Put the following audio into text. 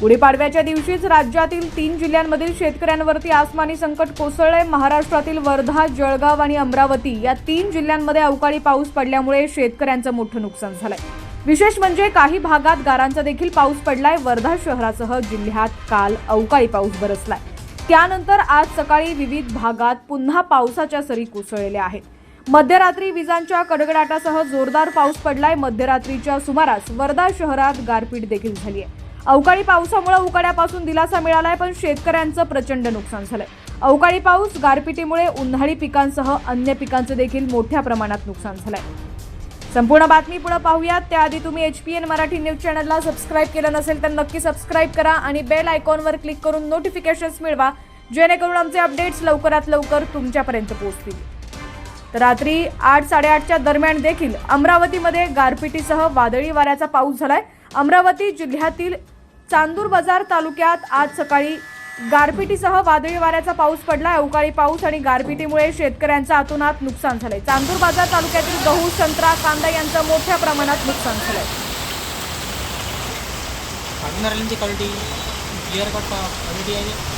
गुढीपाडव्याच्या दिवशीच राज्यातील तीन जिल्ह्यांमधील शेतकऱ्यांवरती आसमानी संकट कोसळले महाराष्ट्रातील वर्धा जळगाव आणि अमरावती या तीन जिल्ह्यांमध्ये अवकाळी पाऊस पडल्यामुळे शेतकऱ्यांचं मोठं नुकसान झालंय. विशेष म्हणजे काही भागात गारांचा देखील पाऊस पडलाय. वर्धा शहरासह जिल्ह्यात काल अवकाळी पाऊस बरसलाय. त्यानंतर आज सकाळी विविध भागात पुन्हा पावसाच्या सरी कोसळलेल्या आहेत. मध्यरात्री विजांच्या कडकडाटासह जोरदार पाऊस पडलाय. मध्यरात्रीच्या सुमारास वर्धा शहरात गारपीट देखील झाली आहे अवकाळी पावसामुळे उकाड्यापासून दिलासा मिळालाय पण शेतकऱ्यांचं प्रचंड नुकसान झालंय. अवकाळी पाऊस गारपिटीमुळे उन्हाळी पिकांसह अन्य पिकांचं देखील मोठ्या प्रमाणात नुकसान झालंय. संपूर्ण बातमी पुढे पाहूयात. त्याआधी तुम्ही H P N Marathi news चॅनलला सबस्क्राईब केलं नसेल तर नक्की सबस्क्राईब करा आणि बेल आयकॉनवर क्लिक करून नोटिफिकेशन्स मिळवा जेणेकरून आमचे अपडेट्स लवकरात लवकर तुमच्यापर्यंत पोहोचतील. तर रात्री आठ साडेआठच्या दरम्यान देखील अमरावतीमध्ये गारपिटीसह वादळी वाऱ्याचा पाऊस झालाय. अमरावती जिल्ह्यातील चांदूर बाजार तालुक्यात आज सकाळी गारपिटीसह वादळी वाऱ्याचा पाऊस पडला. अवकाळी पाऊस आणि गारपिटीमुळे शेतकऱ्यांचं अतोनात नुकसान झालंय. चांदूर बाजार तालुक्यातील गहू संत्रा कांदा यांचं मोठ्या प्रमाणात नुकसान झालंय. काढणाऱ्यांची क्वालिटी क्लिअर कट क्वालिटी आहे.